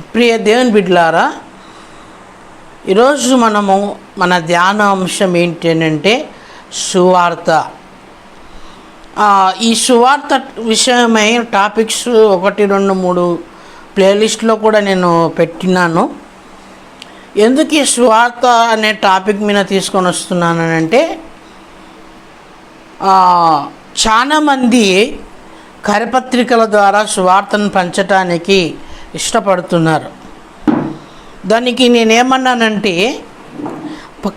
ప్రియ దేవుని బిడ్డలారా ఈరోజు మనము మన ధ్యాన అంశం ఏంటంటే సువార్త ఈ సువార్త విషయమై టాపిక్స్ ఒకటి రెండు మూడు ప్లేలిస్ట్లో కూడా నేను పెట్టినాను. ఎందుకు ఈ సువార్త అనే టాపిక్ మీద తీసుకొని వస్తున్నానంటే చాలామంది కరపత్రికల ద్వారా సువార్తను పంచటానికి ఇష్టపడుతున్నారు. దానికి నేనేమన్నానంటే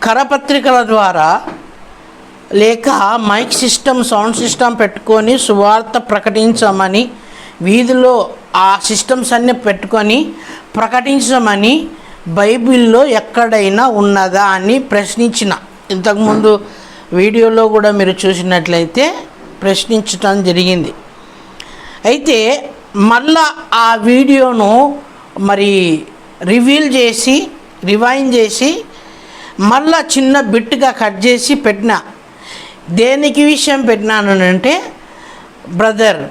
కరపత్రికల ద్వారా లేక మైక్ సిస్టమ్ సౌండ్ సిస్టమ్ పెట్టుకొని సువార్త ప్రకటించమని వీధిలో ఆ సిస్టమ్స్ అన్నీ పెట్టుకొని ప్రకటించమని బైబిల్లో ఎక్కడైనా ఉన్నదా అని ప్రశ్నించిన. ఇంతకుముందు వీడియోలో కూడా మీరు చూసినట్లయితే ప్రశ్నించటం జరిగింది. అయితే మళ్ళా ఆ వీడియోను మరి రివీల్ చేసి రివైన్ చేసి మళ్ళా చిన్న బిట్గా కట్ చేసి పెట్టిన. దేనికి విషయం పెట్టినాను అంటే బ్రదర్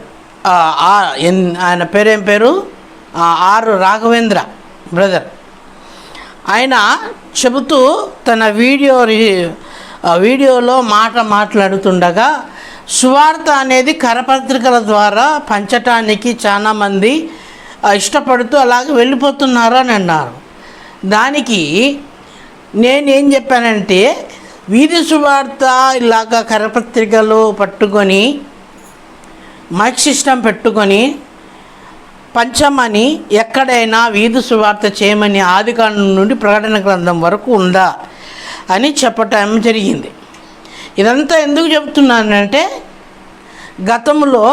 ఆ, ఎన్- ఆయన పేరేం పేరు? R Raghavendra brother. ఆయన చెబుతూ తన వీడియో రి- వీడియోలో మాట మాట్లాడుతుండగా సువార్త అనేది కరపత్రికల ద్వారా పంచటానికి చాలామంది ఇష్టపడుతూ అలాగే వెళ్ళిపోతున్నారు అని అన్నారు. దానికి నేనేం చెప్పానంటే వీధి సువార్త ఇలాగా కరపత్రికలు పట్టుకొని మైక్ సిస్టమ్ పెట్టుకొని పంచమని ఎక్కడైనా వీధి సువార్త చేయమని ఆదికాండం నుండి ప్రకటన గ్రంథం వరకు ఉందా అని చెప్పటం జరిగింది. ఇదంతా ఎందుకు చెప్తున్నానంటే గతంలో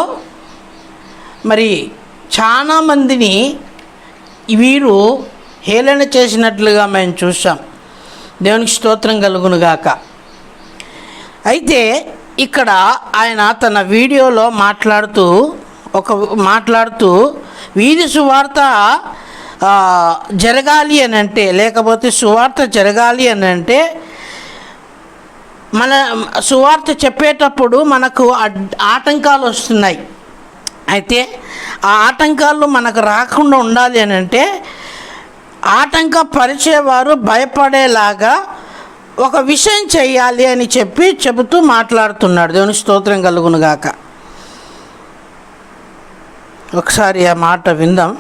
మరి చాలామందిని వీరు హేళన చేసినట్లుగా మేము చూసాం దేవునికి స్తోత్రం కలుగునుగాక అయితే ఇక్కడ ఆయన తన వీడియోలో మాట్లాడుతూ ఒక మాట్లాడుతూ వీధి సువార్త జరగాలి అని అంటే లేకపోతే సువార్త జరగాలి అని అంటే మన సువార్త చెప్పేటప్పుడు మనకు ఆటంకాలు వస్తున్నాయి. అయితే ఆ ఆటంకాలు మనకు రాకుండా ఉండాలి అని అంటే ఆటంక పరిచేవారు భయపడేలాగా ఒక విషయం చెయ్యాలి అని చెప్పి చెబుతూ మాట్లాడుతున్నాడు. దేవుని స్తోత్రం కలుగునుగాక ఒకసారి ఆ మాట విందాం.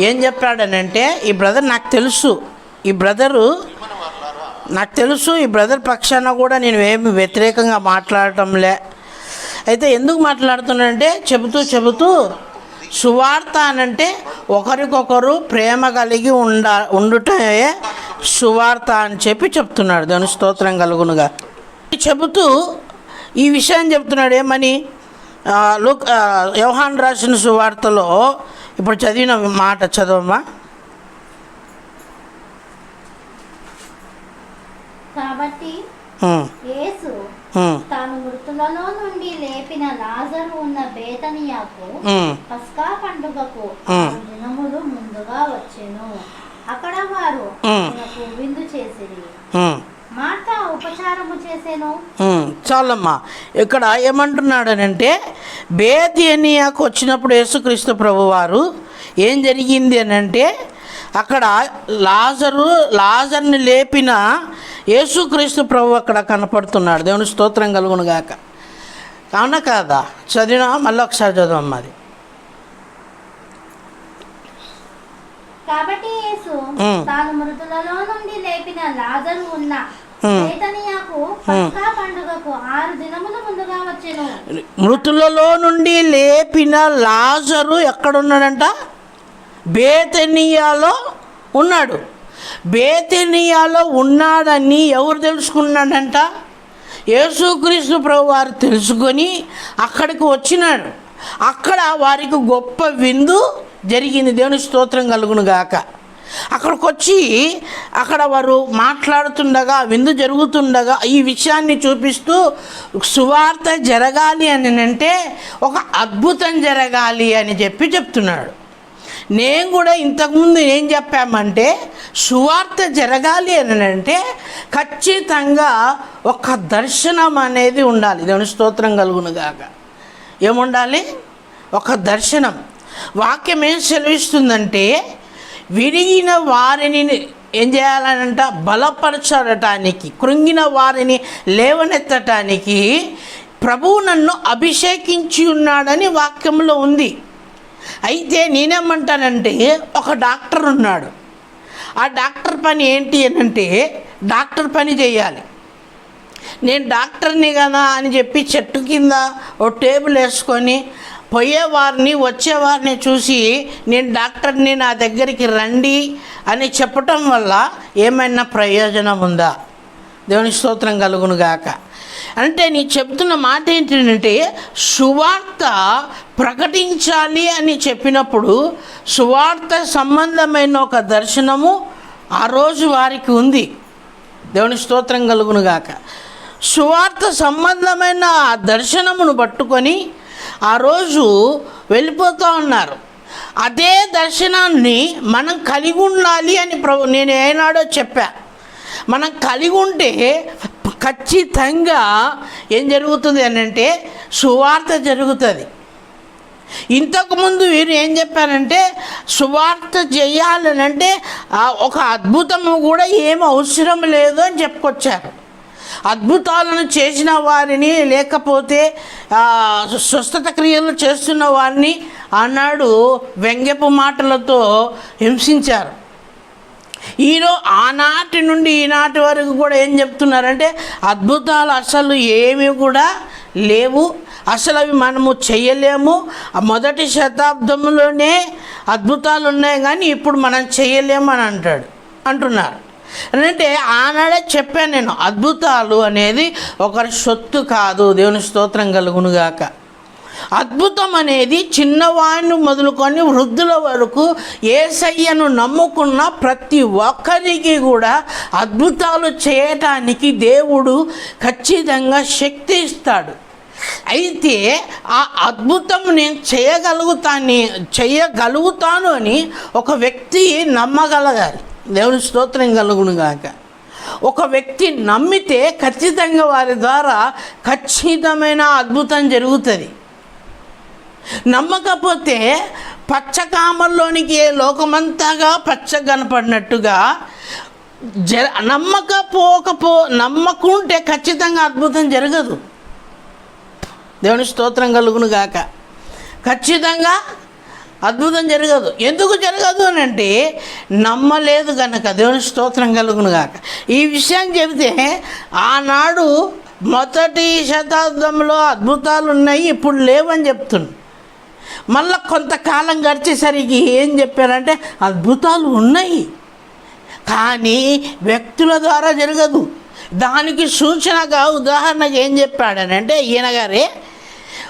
ఏం చెప్పాడనంటే ఈ బ్రదర్ నాకు తెలుసు. ఈ బ్రదరు నాకు తెలుసు ఈ బ్రదర్ పక్షాన కూడా నేను ఏమి వ్యతిరేకంగా మాట్లాడటంలే. అయితే ఎందుకు మాట్లాడుతున్నానంటే చెబుతూ చెబుతూ సువార్త అనంటే ఒకరికొకరు ప్రేమ కలిగి ఉండ ఉండుటే సువార్త అని చెప్పి చెప్తున్నాడు. దాని స్తోత్రం కలుగునుగా. చెబుతూ ఈ విషయాన్ని చెప్తున్నాడు ఏమని? లోక్ లుక్ రాసిన సువార్తలో ఇప్పుడు చదివిన మాట చదవమ్మా. కాబట్టి యేసు తాను మృతులలో నుండి లేపిన లాజరు ఉన్న బేతనియాకు పస్కా పండుగకు దినములు ముందుగా వచ్చెను. అక్కడ వారు. ఆయనకు విందు చేసిరి. మాట ఉపచారము చేసెను? చాలమ్మా. ఇక్కడ ఏమంటున్నాడనంటే బేతియనియాకు వచ్చినప్పుడు యేసుక్రీస్తు ప్రభువారు ఏం జరిగింది అని అంటే అక్కడ లాజరు లాజర్ని లేపిన యేసుక్రీస్తు ప్రభు అక్కడ కనపడుతున్నాడు. దేవుని స్తోత్రం కలుగును గాక. అవునా కాదా? చదివినా మళ్ళీ ఒకసారి చదవమ్మా అది కాబట్టి యేసు మ్. తాను మృతులలో నుండి లేపిన లాజరు ఉన్న మృతులలో నుండి లేపిన లాజరు ఎక్కడున్నాడంట? బేతనియాలో ఉన్నాడు. బేతనియాలో ఉన్నాడని ఎవరు తెలుసుకున్నాడంట? యేసుక్రీస్తు ప్రభు వారు తెలుసుకొని అక్కడికి వచ్చినాడు. అక్కడ వారికి గొప్ప విందు జరిగింది. దేవుని స్తోత్రం కలుగును గాక. అక్కడికి వచ్చి అక్కడ వారు మాట్లాడుతుండగా విందు జరుగుతుండగా ఈ విషయాన్ని చూపిస్తూ సువార్త జరగాలి అని అంటే ఒక అద్భుతం జరగాలి అని చెప్పి చెప్తున్నాడు. నేను కూడా ఇంతకుముందు ఏం చెప్పామంటే సువార్త జరగాలి అని అంటే ఖచ్చితంగా ఒక దర్శనం అనేది ఉండాలి. దేవుని స్తోత్రం కలుగునుగాక ఏముండాలి? ఒక దర్శనం. వాక్యం ఏం సెలవిస్తుందంటే విరిగిన వారిని ఏం చేయాలనంట? బలపరచడానికి కృంగిన వారిని లేవనెత్తటానికి ప్రభువు నన్ను అభిషేకించి ఉన్నాడని వాక్యంలో ఉంది. అయితే నేనేమంటానంటే ఒక డాక్టర్ ఉన్నాడు. ఆ డాక్టర్ పని ఏంటి అని అంటే డాక్టర్ పని చేయాలి. నేను డాక్టర్ని కదా అని చెప్పి చెట్టు కింద ఓ టేబుల్ వేసుకొని పోయేవారిని వచ్చేవారిని చూసి నేను డాక్టర్ని నా దగ్గరికి రండి అని చెప్పటం వల్ల ఏమైనా ప్రయోజనం ఉందా? దేవుని స్తోత్రం కలుగును గాక అంటే నీ చెప్తున్న మాట ఏంటంటే సువార్త ప్రకటించాలి అని చెప్పినప్పుడు సువార్త సంబంధమైన ఒక దర్శనము ఆ రోజు వారికి ఉంది. దేవుని స్తోత్రం కలుగును గాక. సువార్త సంబంధమైన ఆ దర్శనమును పట్టుకొని ఆ రోజు వెళ్ళిపోతూ ఉన్నారు. అదే దర్శనాన్ని మనం కలిగి ఉండాలి అని ప్రభు నేను ఏనాడో చెప్పా. మనం కలిగి ఉంటే ఖచ్చితంగా ఏం జరుగుతుంది అని అంటే సువార్త జరుగుతుంది. ఇంతకుముందు వీరు ఏం చెప్పారంటే సువార్త చేయాలనంటే అంటే ఒక అద్భుతము కూడా ఏం అవసరం లేదు అని చెప్పుకొచ్చారు. అద్భుతాలను చేసిన వారిని లేకపోతే స్వస్థత క్రియలు చేస్తున్న వారిని ఆనాడు వ్యంగ్యపు మాటలతో హింసించారు. ఈరోజు ఆనాటి నుండి ఈనాటి వరకు కూడా ఏం చెప్తున్నారంటే అద్భుతాలు అసలు ఏమి కూడా లేవు. అసలు అవి మనము చేయలేము మొదటి శతాబ్దంలోనే అద్భుతాలు ఉన్నాయి కానీ ఇప్పుడు మనం చేయలేము అని అంటాడు అంటున్నారు. అంటే ఆనాడే చెప్పాను నేను అద్భుతాలు అనేది ఒకరి సొత్తు కాదు. దేవుని స్తోత్రం కలుగునుగాక. అద్భుతం అనేది చిన్నవాడిని మొదలుకొని వృద్ధుల వరకు ఏసయ్యను నమ్ముకున్న ప్రతి ఒక్కరికి కూడా అద్భుతాలు చేయటానికి దేవుడు ఖచ్చితంగా శక్తి ఇస్తాడు. అయితే ఆ అద్భుతం నేను చేయగలుగుతాను చేయగలుగుతాను అని ఒక వ్యక్తి నమ్మగలగాలి. దేవుని స్తోత్రం కలుగును గాక. ఒక వ్యక్తి నమ్మితే ఖచ్చితంగా వారి ద్వారా ఖచ్చితమైన అద్భుతం జరుగుతుంది. నమ్మకపోతే పచ్చకామల్లోనికి లోకమంతాగా పచ్చ కనపడినట్టుగా జ నమ్మకపోకపో నమ్మకుంటే ఖచ్చితంగా అద్భుతం జరగదు. దేవుని స్తోత్రం కలుగును గాక. ఖచ్చితంగా అద్భుతం జరగదు. ఎందుకు జరగదు అని అంటే నమ్మలేదు కనుక దేవుని స్తోత్రం కలుగును గాక. ఈ విషయం చెబితే ఆనాడు మొదటి శతాబ్దంలో అద్భుతాలు ఉన్నాయి ఇప్పుడు లేవని చెప్తున్నాను మళ్ళీ కొంతకాలం గడిచేసరికి ఏం చెప్పారంటే అద్భుతాలు ఉన్నాయి. కానీ వ్యక్తుల ద్వారా జరగదు. దానికి సూచనగా ఉదాహరణకు ఏం చెప్పాడనంటే ఈయన గారే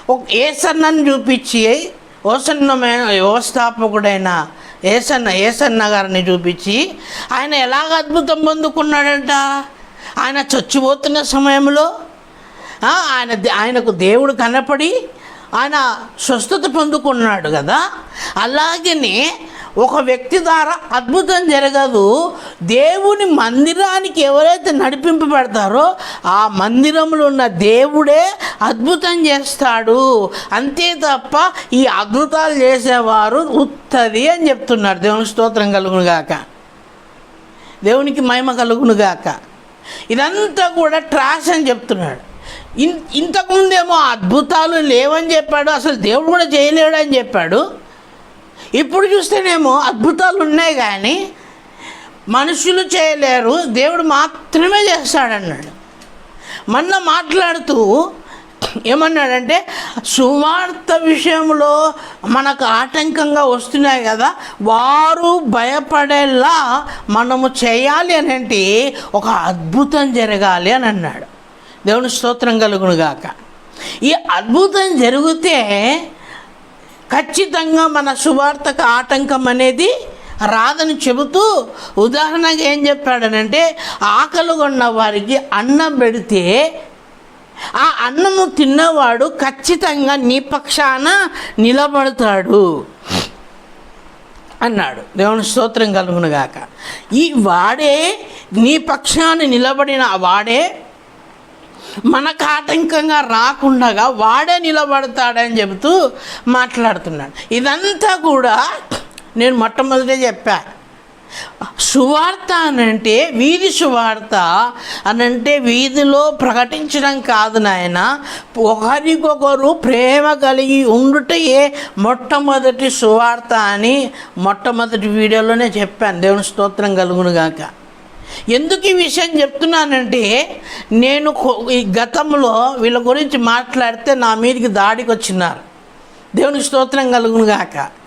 ఒక ఏసన్నను చూపించి ఓసన్నమైన వ్యవస్థాపకుడైన ఏసన్న ఏసన్న గారిని చూపించి ఆయన ఎలాగ అద్భుతం పొందుకున్నాడంట? ఆయన చచ్చిపోతున్న సమయంలో ఆయన ఆయనకు దేవుడు కనపడి ఆయన స్వస్థత పొందుకున్నాడు కదా. అలాగనే ఒక వ్యక్తి ద్వారా అద్భుతం జరగదు. దేవుని మందిరానికి ఎవరైతే నడిపింపబడతారో ఆ మందిరంలో ఉన్న దేవుడే అద్భుతం చేస్తాడు. అంతే తప్ప ఈ అద్భుతాలు చేసేవారు ఉత్తది అని చెప్తున్నారు. దేవుని స్తోత్రం కలుగును గాక. దేవునికి మహిమ కలుగును గాక. ఇదంతా కూడా ట్రాష్ అని చెప్తున్నాడు. ఇన్ ఇంతకుముందేమో అద్భుతాలు లేవని చెప్పాడు అసలు దేవుడు కూడా చేయలేడు అని చెప్పాడు. ఇప్పుడు చూస్తేనేమో అద్భుతాలు ఉన్నాయి కానీ మనుషులు చేయలేరు దేవుడు మాత్రమే చేస్తాడన్నాడు. మొన్న మాట్లాడుతూ ఏమన్నాడంటే సువార్త విషయంలో మనకు ఆటంకంగా వస్తున్నాయి కదా వారు భయపడేలా మనము చేయాలి అని అంటే ఒక అద్భుతం జరగాలి అని అన్నాడు. దేవుని స్తోత్రం కలుగును గాక ఈ అద్భుతం జరిగితే ఖచ్చితంగా మన సువార్తకు ఆటంకం అనేది రాదని చెబుతూ ఉదాహరణగా ఏం చెప్పాడనంటే ఆకలి కొన్న వారికి అన్నం పెడితే ఆ అన్నము తిన్నవాడు ఖచ్చితంగా నీ పక్షాన నిలబడతాడు అన్నాడు. దేవుని స్తోత్రం కలుగును గాక ఈ వాడే నీ పక్షాన నిలబడిన వాడే మనకు ఆటంకంగా రాకుండా వాడే నిలబడతాడని చెబుతూ మాట్లాడుతున్నాడు. ఇదంతా కూడా నేను మొట్టమొదటే చెప్పా. సువార్త అనంటే వీధి సువార్త అనంటే వీధిలో ప్రకటించడం కాదు నాయన. ఒకరికొకరు ప్రేమ కలిగి ఉండుటయే మొట్టమొదటి సువార్త అని మొట్టమొదటి వీడియోలోనే చెప్పాను. దేవుని స్తోత్రం కలుగునుగాక. గాక ఎందుకు ఈ విషయం చెప్తున్నానంటే నేను ఈ గతంలో వీళ్ళ గురించి మాట్లాడితే నా మీదకి దాడికి వచ్చినారు. దేవునికి స్తోత్రం కలుగును గాక.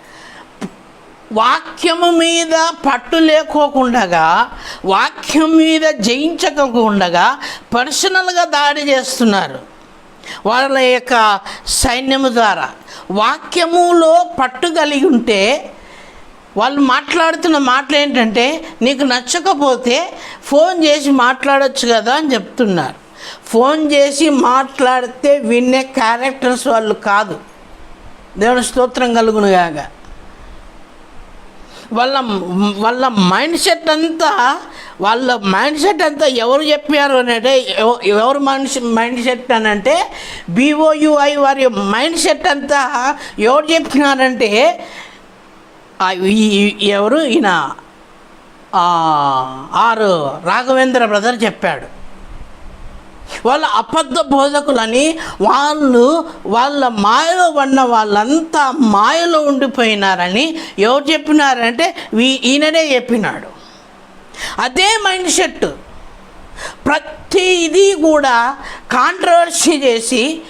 వాక్యము మీద పట్టు లేకోకుండగా వాక్యం మీద జయించకుండగా పర్సనల్గా దాడి చేస్తున్నారు. వాళ్ళ యొక్క సైన్యము ద్వారా. వాక్యములో పట్టు కలిగి ఉంటే వాళ్ళు మాట్లాడుతున్న మాటలు ఏంటంటే నీకు నచ్చకపోతే ఫోన్ చేసి మాట్లాడొచ్చు కదా అని చెప్తున్నారు. ఫోన్ చేసి మాట్లాడితే వినే క్యారెక్టర్స్ వాళ్ళు కాదు. దేవుని స్తోత్రం కలుగునుగాక వాళ్ళ వాళ్ళ మైండ్ సెట్ అంతా వాళ్ళ మైండ్ సెట్ అంతా ఎవరు చెప్పారు అంటే ఎవ- ఎవరు మైండ్ మైండ్ సెట్ అని అంటే బీఓయుఐ వారి మైండ్ సెట్ అంతా ఎవరు చెప్పినారంటే ఎవరు? ఈయన ఆరు రాఘవేంద్ర బ్రదర్ చెప్పాడు. వాళ్ళ అబద్ధ బోధకులని వాళ్ళు వాళ్ళ మాయలో ఉన్న వాళ్ళంతా మాయలో ఉండిపోయినారని ఎవరు చెప్పినారంటే వీ- ఈయననే చెప్పినాడు. అదే మైండ్ సెట్. ప్రతిదీ కూడా కాంట్రవర్సీ చేసి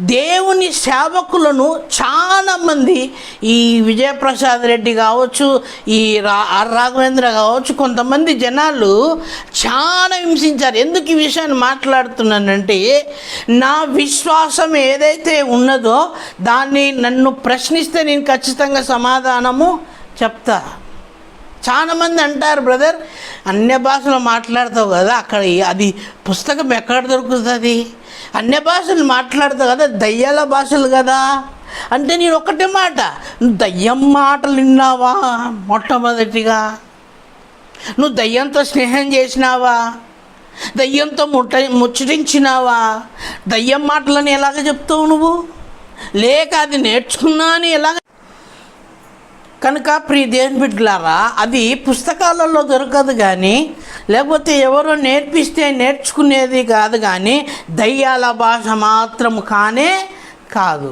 దేవుని సేవకులను చాలామంది ఈ విజయప్రసాద్ రెడ్డి కావచ్చు ఈ రా ఆర్ రాఘవేంద్ర కావచ్చు కొంతమంది జనాలు చాలా హింసించారు. ఎందుకు ఈ విషయాన్ని మాట్లాడుతున్నానంటే నా విశ్వాసం ఏదైతే ఉన్నదో దాన్ని నన్ను ప్రశ్నిస్తే నేను ఖచ్చితంగా సమాధానము చెప్తా. చాలామంది అంటారు బ్రదర్ అన్య భాషలో మాట్లాడతావు కదా అక్కడ అది పుస్తకం ఎక్కడ దొరుకుతుంది? అన్య భాషలు మాట్లాడతావు కదా దయ్యాల భాషలు కదా. అంటే నేను ఒక్కటే మాట నువ్వు దయ్యం మాటలు విన్నావా? మొట్టమొదటిగా. నువ్వు దయ్యంతో స్నేహం చేసినావా? దయ్యంతో ముట్ట ముచ్చటించినావా? దయ్యం మాటలని ఎలాగ చెప్తావు నువ్వు? లేక అది నేర్చుకున్నా అని ఎలాగ కనుక ప్రియ దేని బిడ్డలారా అది పుస్తకాలలో దొరకదు కానీ లేకపోతే ఎవరో నేర్పిస్తే నేర్చుకునేది కాదు కానీ దయ్యాల భాష మాత్రం కానే కాదు.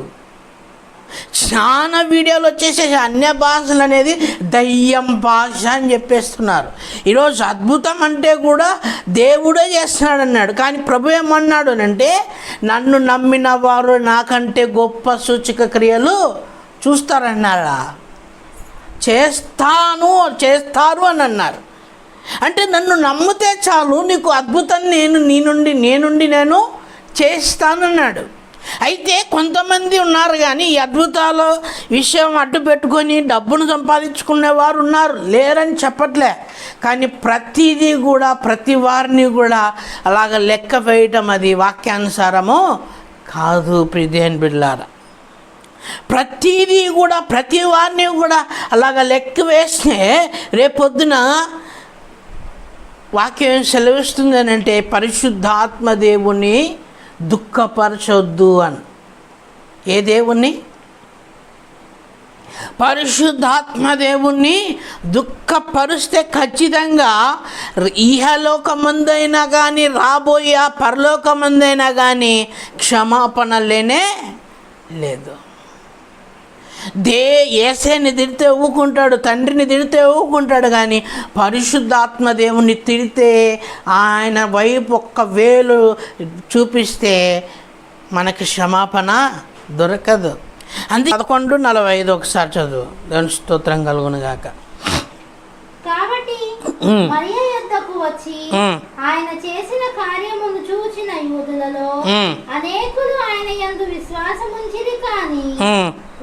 చాలా వీడియోలు వచ్చేసేసి అన్య భాషలు అనేది దయ్యం భాష అని చెప్పేస్తున్నారు. ఈరోజు అద్భుతం అంటే కూడా దేవుడే చేస్తున్నాడు అన్నాడు కానీ ప్రభు ఏమన్నాడు అంటే నన్ను నమ్మిన వారు నాకంటే గొప్ప సూచక క్రియలు చూస్తారన్నారా? చేస్తాను చేస్తారు అని అన్నారు అంటే నన్ను నమ్మితే చాలు నీకు అద్భుతం నేను నీ నుండి నేనుండి నేను చేస్తానన్నాడు. అయితే కొంతమంది ఉన్నారు కానీ ఈ అద్భుతాల విషయం అడ్డు పెట్టుకొని డబ్బును సంపాదించుకునేవారు ఉన్నారు లేరని చెప్పట్లే. కానీ ప్రతిదీ కూడా ప్రతి వారిని కూడా అలాగ లెక్క వేయటం అది వాక్యానుసారము కాదు ప్రిదేన్ బిడ్లారా ప్రతిదీ కూడా ప్రతి వారిని కూడా అలాగ లెక్క వేస్తే రేపొద్దున వాక్యం ఏం సెలవిస్తుంది అని అంటే పరిశుద్ధాత్మ దేవుని దుఃఖపరచొద్దు అని. ఏ దేవుణ్ణి? పరిశుద్ధాత్మ దేవుణ్ణి దుఃఖపరుస్తే ఖచ్చితంగా ఇహలోకమందైనా కానీ రాబోయే పరలోకమందైనా కానీ క్షమాపణ లేనే లేదు. దే ఏసేని తిడితే ఊకుంటాడు తండ్రిని తిడితే ఊకుంటాడు కానీ పరిశుద్ధాత్మ దేవుని తిడితే ఆయన వైపు ఒక్క వేలు చూపిస్తే మనకి క్షమాపణ దొరకదు అందుకే పదకొండు నలభై ఐదు ఒకసారి చదువు దేవుని స్తోత్రం కలుగును గాక కాబట్టి ఉమ్. మరియ యొద్దకు వచ్చి ఉమ్. ఆయన చేసిన కార్యమును చూచిన యూదులలో. అనేకులు ఆయన యందు విశ్వాసముంచిరి కాని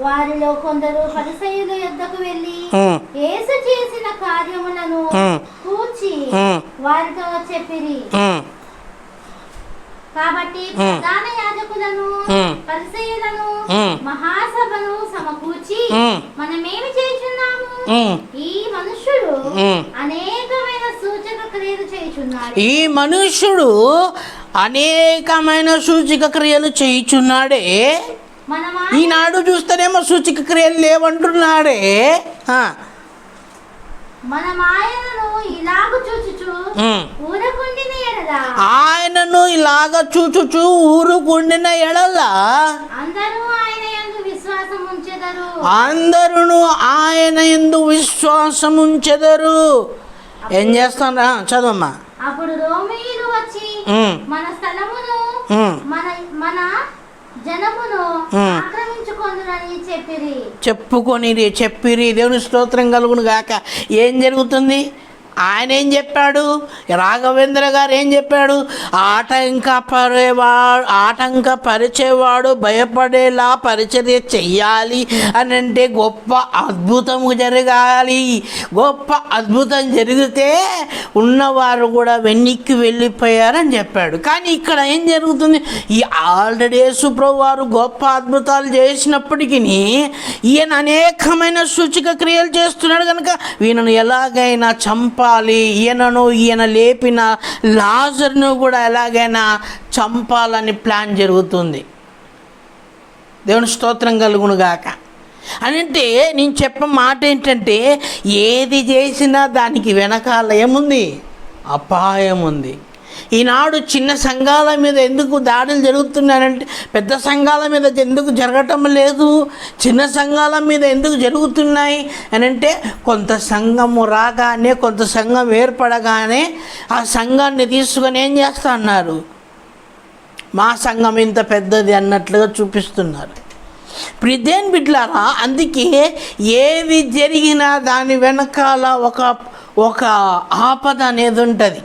వారిలో కొందరు పరిసయుల యొద్దకు వెళ్ళి యేసు చేసిన కార్యములను. కూర్చి. వారితో చెప్పిరి కాబట్టి. ప్రధాన యాజకులను. పరిసయులను. మహాసభను సమకూర్చి. మనమేమి చేస్తున్నాము ఈ మనుష్యుడు ఉమ్. అనేకమైన సూచక క్రియలు చేయుచున్నాడు ఈ మనుష్యుడు అనేకమైన సూచిక క్రియలు చేయుచున్నాడే ఈనాడు చూస్తేనేమో సూచిక క్రియలు లేవంటున్నాడే. ఆయనను ఇలాగ చూచుచూ ఊరుకుండిన ఎడల. అందరూ ఆయన ఎందు విశ్వాసం ఉంచెదరు. ఏం చేస్తారా చదవమ్మా. అప్పుడు రోమీయులు వచ్చి మన స్థలమును. మన మన చెప్పుకొని చెప్పిరి. దేవుని స్తోత్రం కలుగును గాక ఏం జరుగుతుంది? ఆయన ఏం చెప్పాడు? రాఘవేంద్ర గారు ఏం చెప్పాడు? ఆటంక పరేవాడు ఆటంక పరిచేవాడు భయపడేలా పరిచర్య చెయ్యాలి అని అంటే గొప్ప అద్భుతం జరగాలి. గొప్ప అద్భుతం జరిగితే ఉన్నవారు కూడా వెనక్కి వెళ్ళిపోయారని చెప్పాడు. కానీ ఇక్కడ ఏం జరుగుతుంది? ఈ ఆల్రెడీ సుప్రభు వారు గొప్ప అద్భుతాలు చేసినప్పటికీ ఈయన అనేకమైన సూచిక క్రియలు చేస్తున్నాడు కనుక ఈయనను ఎలాగైనా చంపాలి ఈయనను ఈయన లేపిన లాజర్ను కూడా ఎలాగైనా చంపాలని ప్లాన్ జరుగుతుంది. దేవుని స్తోత్రం కలుగును గాక. అని అంటే నేను చెప్పే మాట ఏంటంటే ఏది చేసినా దానికి వెనకాల ఏముంది? అపాయం ఉంది ఈనాడు చిన్న సంఘాల మీద ఎందుకు దాడులు జరుగుతున్నాయంటే పెద్ద సంఘాల మీద ఎందుకు జరగటం లేదు? చిన్న సంఘాల మీద ఎందుకు జరుగుతున్నాయి? అని అంటే కొంత సంఘము రాగానే కొంత సంఘం ఏర్పడగానే ఆ సంఘాన్ని తీసుకొని ఏం చేస్తా అన్నారు? మా సంఘం ఇంత పెద్దది అన్నట్లుగా చూపిస్తున్నారు. ప్రిదేన్ బిడ్లారా? అందుకే ఏది జరిగినా దాని వెనకాల ఒక ఒక ఆపద అనేది ఉంటుంది.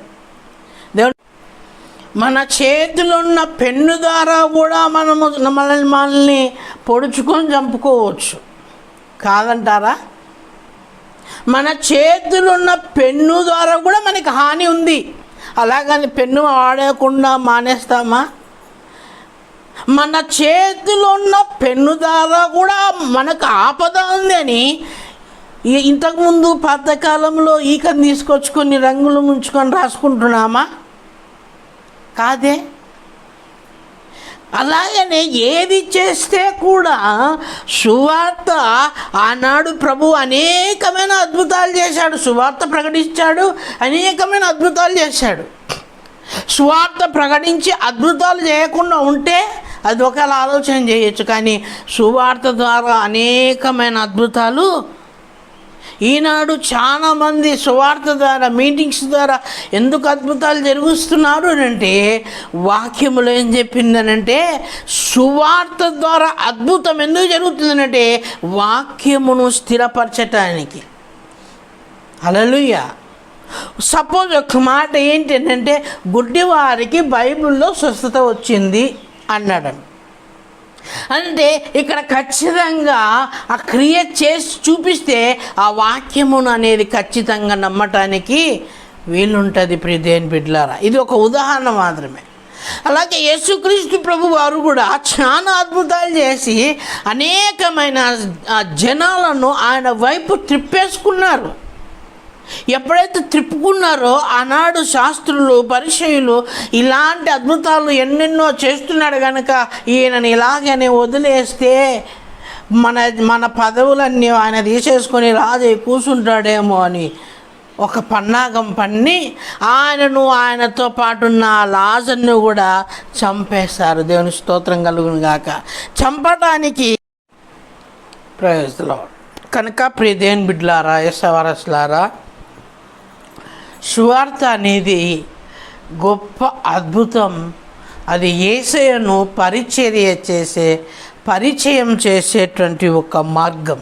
మన చేతిలో ఉన్న పెన్ను ద్వారా కూడా మనము మనల్ని మనల్ని పొడుచుకొని చంపుకోవచ్చు. కాదంటారా? మన చేతిలో ఉన్న పెన్ను ద్వారా కూడా మనకి హాని ఉంది. అలాగని పెన్ను వాడకుండా మానేస్తామా? మన చేతిలో ఉన్న పెన్ను ద్వారా కూడా మనకు ఆపద ఉందని ఇంతకుముందు పాతకాలంలో ఈకను తీసుకొచ్చుకొని రంగులు ముంచుకొని రాసుకుంటున్నామా? కాదే? అలాగనే ఏది చేస్తే కూడా సువార్త ఆనాడు ప్రభు అనేకమైన అద్భుతాలు చేశాడు. సువార్త ప్రకటించాడు అనేకమైన అద్భుతాలు చేశాడు. సువార్త ప్రకటించి అద్భుతాలు చేయకుండా ఉంటే అది ఒకవేళ ఆలోచన చేయొచ్చు. కానీ సువార్త ద్వారా అనేకమైన అద్భుతాలు ఈనాడు చాలామంది సువార్త ద్వారా మీటింగ్స్ ద్వారా ఎందుకు అద్భుతాలు జరుగుతున్నారు అంటే వాక్యములో ఏం చెప్పిందనంటే సువార్త ద్వారా అద్భుతం ఎందుకు జరుగుతుందనంటే వాక్యమును స్థిరపరచటానికి. అలలుయ్య సపోజ్ ఒక మాట ఏంటంటే గుడ్డివారికి బైబిల్లో స్వస్థత వచ్చింది అన్నాడు అంటే ఇక్కడ ఖచ్చితంగా ఆ క్రియ చేసి చూపిస్తే ఆ వాక్యమును అనేది ఖచ్చితంగా నమ్మటానికి వీలుంటుంది ప్రిదేన్ బిడ్లారా ఇది ఒక ఉదాహరణ మాత్రమే. అలాగే యేసుక్రీస్తు ప్రభు వారు కూడా చాలా అద్భుతాలు చేసి అనేకమైన ఆ, జనాలను ఆయన వైపు త్రిప్పేసుకున్నారు. ఎప్పుడైతే త్రిప్పుకున్నారో ఆనాడు శాస్త్రులు పరిచయులు ఇలాంటి అద్భుతాలు ఎన్నెన్నో చేస్తున్నాడు కనుక ఈయనని ఇలాగనే వదిలేస్తే మన మన పదవులన్నీ ఆయన తీసేసుకొని రాజు కూర్చుంటాడేమో అని ఒక పన్నాగం పన్ని ఆయనను ఆయనతో పాటున్న ఆ లాజర్ను కూడా చంపేస్తారు దేవుని స్తోత్రం కలుగును గాక. చంపటానికి ప్రయోజనం కనుక ప్రియదేన్ బిడ్లారా యశవరస్లారా సువార్త అనేది గొప్ప అద్భుతం. అది ఏసయను పరిచర్య చేసే పరిచయం చేసేటువంటి ఒక మార్గం.